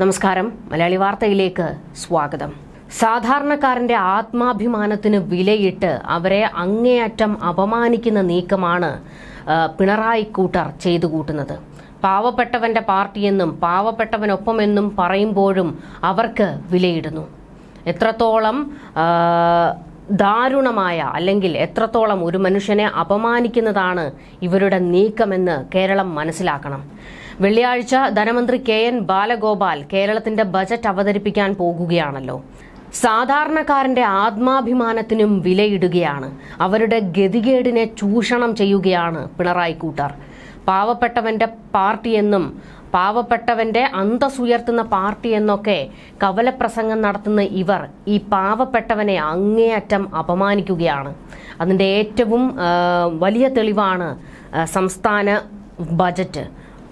നമസ്കാരം. മലയാളി വാർത്തയിലേക്ക് സ്വാഗതം. സാധാരണക്കാരന്റെ ആത്മാഭിമാനത്തിന് വിലയിട്ട് അവരെ അങ്ങേയറ്റം അപമാനിക്കുന്ന നീക്കമാണ് പിണറായി കൂട്ടർ ചെയ്തു കൂട്ടുന്നത്. പാവപ്പെട്ടവന്റെ പാർട്ടിയെന്നും പാവപ്പെട്ടവനൊപ്പമെന്നും പറയുമ്പോഴും അവർക്ക് വിലയിടുന്നു. എത്രത്തോളം ദാരുണമായ അല്ലെങ്കിൽ എത്രത്തോളം ഒരു മനുഷ്യനെ അപമാനിക്കുന്നതാണ് ഇവരുടെ നീക്കമെന്ന് കേരളം മനസ്സിലാക്കണം. വെള്ളിയാഴ്ച ധനമന്ത്രി കെ എൻ ബാലഗോപാൽ കേരളത്തിന്റെ ബജറ്റ് അവതരിപ്പിക്കാൻ പോകുകയാണല്ലോ. സാധാരണക്കാരന്റെ ആത്മാഭിമാനത്തിനും വിലയിടുകയാണ്. അവരുടെ ഗതികേടിനെ ചൂഷണം ചെയ്യുകയാണ് പിണറായി കൂട്ടർ. പാവപ്പെട്ടവന്റെ പാർട്ടിയെന്നും പാവപ്പെട്ടവന്റെ അന്തസ്സുയർത്തുന്ന പാർട്ടി എന്നൊക്കെ കവലപ്രസംഗം നടത്തുന്ന ഇവർ ഈ പാവപ്പെട്ടവനെ അങ്ങേയറ്റം അപമാനിക്കുകയാണ്. അതിന്റെ ഏറ്റവും വലിയ തെളിവാണ് സംസ്ഥാന ബജറ്റ്.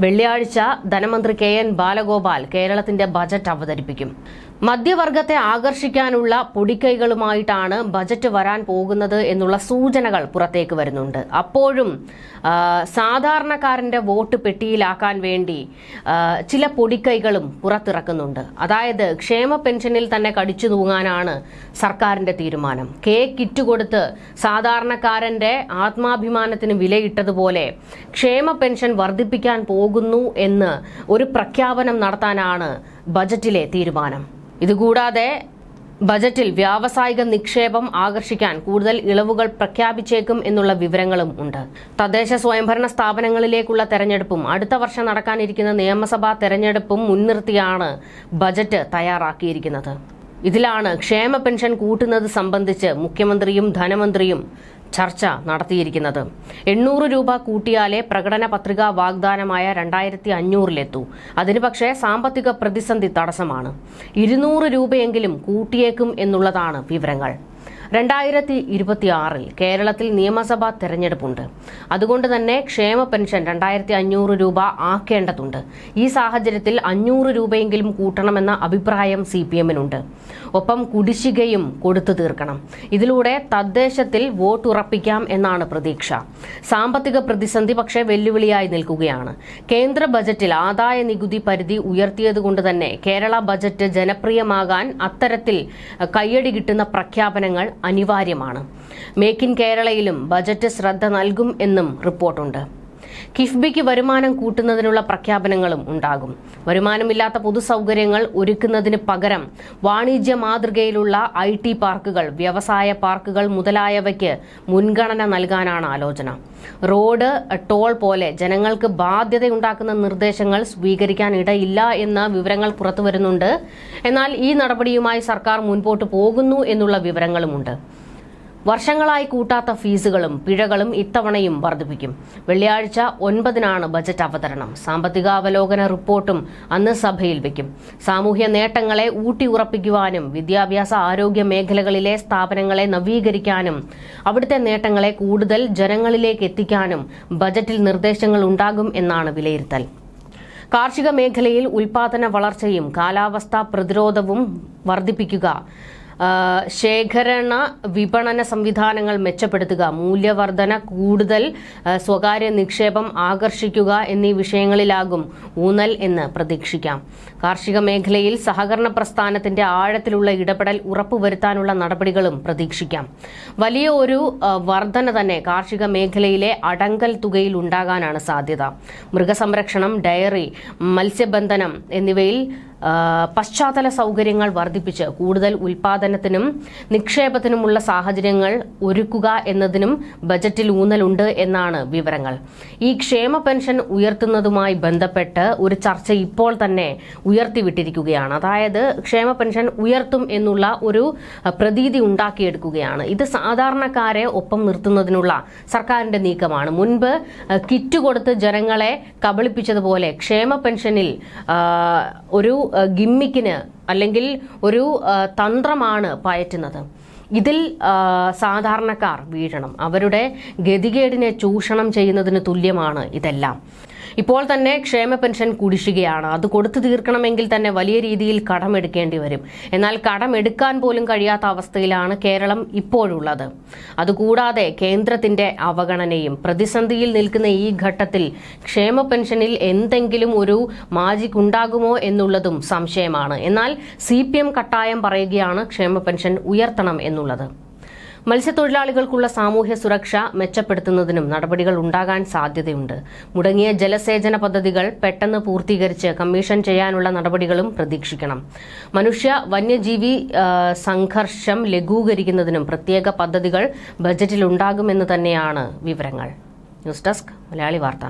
വെള്ളിയാഴ്ച ധനമന്ത്രി കെ എൻ ബാലഗോപാൽ കേരളത്തിന്റെ ബജറ്റ് അവതരിപ്പിക്കും. മധ്യവർഗത്തെ ആകർഷിക്കാനുള്ള പൊടിക്കൈകളുമായിട്ടാണ് ബജറ്റ് വരാൻ പോകുന്നത് എന്നുള്ള സൂചനകൾ പുറത്തേക്ക് വരുന്നുണ്ട്. അപ്പോഴും സാധാരണക്കാരന്റെ വോട്ട് പെട്ടിയിലാക്കാൻ വേണ്ടി ചില പൊടിക്കൈകളും പുറത്തിറക്കുന്നുണ്ട്. അതായത് ക്ഷേമ പെൻഷനിൽ തന്നെ കടിച്ചു തൂങ്ങാനാണ് സർക്കാരിന്റെ തീരുമാനം. കേക്ക് കിറ്റ് കൊടുത്ത് സാധാരണക്കാരന്റെ ആത്മാഭിമാനത്തിന് വിലയിട്ടതുപോലെ ക്ഷേമ പെൻഷൻ വർദ്ധിപ്പിക്കാൻ പോകുന്നു എന്ന് ഒരു പ്രഖ്യാപനം നടത്താനാണ് ബജറ്റിലെ തീരുമാനം. ഇതുകൂടാതെ ബജറ്റിൽ വ്യാവസായിക നിക്ഷേപം ആകർഷിക്കാൻ കൂടുതൽ ഇളവുകൾ പ്രഖ്യാപിച്ചേക്കും എന്നുള്ള വിവരങ്ങളും ഉണ്ട്. തദ്ദേശ സ്വയംഭരണ സ്ഥാപനങ്ങളിലേക്കുള്ള തെരഞ്ഞെടുപ്പും അടുത്ത വർഷം നടക്കാനിരിക്കുന്ന നിയമസഭാ തെരഞ്ഞെടുപ്പും മുൻനിർത്തിയാണ് ബജറ്റ് തയ്യാറാക്കിയിരിക്കുന്നത്. ഇതിലാണ് ക്ഷേമ പെൻഷൻ കൂട്ടുന്നത് സംബന്ധിച്ച് മുഖ്യമന്ത്രിയും ധനമന്ത്രിയും ചർച്ച നടത്തിയിരിക്കുന്നത്. എണ്ണൂറ് രൂപ കൂട്ടിയാലേ പ്രകടന പത്രിക വാഗ്ദാനമായ രണ്ടായിരത്തി അഞ്ഞൂറിലെത്തൂ. അതിന് പക്ഷേ സാമ്പത്തിക പ്രതിസന്ധി തടസ്സമാണ്. ഇരുന്നൂറ് രൂപയെങ്കിലും കൂട്ടിയേക്കും എന്നുള്ളതാണ് വിവരങ്ങൾ. രണ്ടായിരത്തി ഇരുപത്തിയാറിൽ കേരളത്തിൽ നിയമസഭാ തെരഞ്ഞെടുപ്പുണ്ട്. അതുകൊണ്ട് തന്നെ ക്ഷേമ പെൻഷൻ രണ്ടായിരത്തി അഞ്ഞൂറ് രൂപ ആക്കേണ്ടതുണ്ട്. ഈ സാഹചര്യത്തിൽ അഞ്ഞൂറ് രൂപയെങ്കിലും കൂട്ടണമെന്ന അഭിപ്രായം സി പി എമ്മിനുണ്ട് ഒപ്പം കുടിശ്ശികയും കൊടുത്തു തീർക്കണം. ഇതിലൂടെ തദ്ദേശത്തിൽ വോട്ട് ഉറപ്പിക്കാം എന്നാണ് പ്രതീക്ഷ. സാമ്പത്തിക പ്രതിസന്ധി പക്ഷേ വെല്ലുവിളിയായി നിൽക്കുകയാണ്. കേന്ദ്ര ബജറ്റിൽ ആദായ നികുതി പരിധി ഉയർത്തിയതുകൊണ്ട് തന്നെ കേരള ബജറ്റ് ജനപ്രിയമാകാൻ അത്തരത്തിൽ കയ്യടി കിട്ടുന്ന പ്രഖ്യാപനങ്ങൾ അനിവാര്യമാണ്. മേക്ക് ഇൻ കേരളയിലും ബജറ്റ് ശ്രദ്ധ നൽകും എന്നും റിപ്പോർട്ടുണ്ട്. കിഫ്ബിക്ക് വരുമാനം കൂട്ടുന്നതിനുള്ള പ്രഖ്യാപനങ്ങളും ഉണ്ടാകും. വരുമാനമില്ലാത്ത പൊതുസൗകര്യങ്ങൾ ഒരുക്കുന്നതിന് പകരം വാണിജ്യ മാതൃകയിലുള്ള ഐ ടി പാർക്കുകൾ വ്യവസായ പാർക്കുകൾ മുതലായവയ്ക്ക് മുൻഗണന നൽകാനാണ് ആലോചന. റോഡ് ടോൾ പോലെ ജനങ്ങൾക്ക് ബാധ്യതയുണ്ടാക്കുന്ന നിർദ്ദേശങ്ങൾ സ്വീകരിക്കാൻ ഇടയില്ല എന്ന വിവരങ്ങൾ പുറത്തുവരുന്നുണ്ട്. എന്നാൽ ഈ നടപടിയുമായി സർക്കാർ മുൻപോട്ട് പോകുന്നു എന്നുള്ള വിവരങ്ങളുമുണ്ട്. വർഷങ്ങളായി കൂട്ടാത്ത ഫീസുകളും പിഴകളും ഇത്തവണയും വർദ്ധിപ്പിക്കും. വെള്ളിയാഴ്ച ഒൻപതിനാണ് ബജറ്റ് അവതരണം. സാമ്പത്തികാവലോകന റിപ്പോർട്ടും അന്ന് സഭയിൽ വയ്ക്കും സാമൂഹ്യ നേട്ടങ്ങളെ ഊട്ടിയുറപ്പിക്കുവാനും വിദ്യാഭ്യാസ ആരോഗ്യ മേഖലകളിലെ സ്ഥാപനങ്ങളെ നവീകരിക്കാനും അവിടുത്തെ നേട്ടങ്ങളെ കൂടുതൽ ജനങ്ങളിലേക്ക് എത്തിക്കാനും ബജറ്റിൽ നിർദ്ദേശങ്ങൾ ഉണ്ടാകും എന്നാണ് വിലയിരുത്തൽ. കാർഷിക മേഖലയിൽ ഉൽപാദന വളർച്ചയും കാലാവസ്ഥാ പ്രതിരോധവും വർദ്ധിപ്പിക്കുക ശേഖരണ വിപണന സംവിധാനങ്ങൾ മെച്ചപ്പെടുത്തുക മൂല്യവർധന കൂടുതൽ സ്വകാര്യ നിക്ഷേപം ആകർഷിക്കുക എന്നീ വിഷയങ്ങളിലാകും ഊന്നൽ എന്ന് പ്രതീക്ഷിക്കാം. കാർഷിക മേഖലയിൽ സഹകരണ പ്രസ്ഥാനത്തിന്റെ ആഴത്തിലുള്ള ഇടപെടൽ ഉറപ്പുവരുത്താനുള്ള നടപടികളും പ്രതീക്ഷിക്കാം. വലിയ ഒരു വർധന തന്നെ കാർഷിക മേഖലയിലെ അടങ്കൽ തുകയിൽ ഉണ്ടാകാനാണ് സാധ്യത. മൃഗസംരക്ഷണം ഡയറി മത്സ്യബന്ധനം എന്നിവയിൽ പശ്ചാത്തല സൗകര്യങ്ങൾ വർദ്ധിപ്പിച്ച് കൂടുതൽ ഉൽപാദനത്തിനും നിക്ഷേപത്തിനുമുള്ള സാഹചര്യങ്ങൾ ഒരുക്കുക എന്നതിനും ബജറ്റിൽ ഊന്നലുണ്ട് എന്നാണ് വിവരങ്ങൾ. ഈ ക്ഷേമ പെൻഷൻ ഉയർത്തുന്നതുമായി ബന്ധപ്പെട്ട് ഒരു ചർച്ച ഇപ്പോൾ തന്നെ ഉയർത്തിവിട്ടിരിക്കുകയാണ്. അതായത് ക്ഷേമ പെൻഷൻ ഉയർത്തും എന്നുള്ള ഒരു പ്രതീതി ഉണ്ടാക്കിയെടുക്കുകയാണ്. ഇത് സാധാരണക്കാരെ ഒപ്പം നിർത്തുന്നതിനുള്ള സർക്കാരിന്റെ നീക്കമാണ്. മുൻപ് കിറ്റ് കൊടുത്ത് ജനങ്ങളെ കബളിപ്പിച്ചതുപോലെ ക്ഷേമ പെൻഷനിൽ ഒരു ഗിമ്മിക്കിന് അല്ലെങ്കിൽ ഒരു തന്ത്രമാണ് പയറ്റുന്നത്. ഇതിൽ സാധാരണക്കാർ വീഴണം. അവരുടെ ഗതികേടിനെ ചൂഷണം ചെയ്യുന്നതിന് തുല്യമാണ് ഇതെല്ലാം. ഇപ്പോൾ തന്നെ ക്ഷേമ പെൻഷൻ കുടിശ്ശികയാണ്. അത് കൊടുത്തു തീർക്കണമെങ്കിൽ തന്നെ വലിയ രീതിയിൽ കടമെടുക്കേണ്ടി വരും. എന്നാൽ കടമെടുക്കാൻ പോലും കഴിയാത്ത അവസ്ഥയിലാണ് കേരളം ഇപ്പോഴുള്ളത്. അതുകൂടാതെ കേന്ദ്രത്തിന്റെ അവഗണനയും പ്രതിസന്ധിയിൽ നിൽക്കുന്ന ഈ ഘട്ടത്തിൽ ക്ഷേമ പെൻഷനിൽ എന്തെങ്കിലും ഒരു മാജിക് ഉണ്ടാകുമോ എന്നുള്ളതും സംശയമാണ്. എന്നാൽ സി കട്ടായം പറയുകയാണ് ക്ഷേമ പെൻഷൻ ഉയർത്തണം എന്നുള്ളത്. മത്സ്യത്തൊഴിലാളികൾക്കുള്ള സാമൂഹ്യ സുരക്ഷ മെച്ചപ്പെടുത്തുന്നതിനും നടപടികൾ ഉണ്ടാകാൻ സാധ്യതയുണ്ട്. മുടങ്ങിയ ജലസേചന പദ്ധതികൾ പെട്ടെന്ന് പൂർത്തീകരിച്ച് കമ്മീഷൻ ചെയ്യാനുള്ള നടപടികളും പ്രതീക്ഷിക്കണം. മനുഷ്യ വന്യജീവി സംഘർഷം ലഘൂകരിക്കുന്നതിനും പ്രത്യേക പദ്ധതികൾ ബജറ്റിൽ ഉണ്ടാകുമെന്ന് തന്നെയാണ് വിവരങ്ങൾ. ന്യൂസ് ഡെസ്ക് മലയാളി വാർത്ത.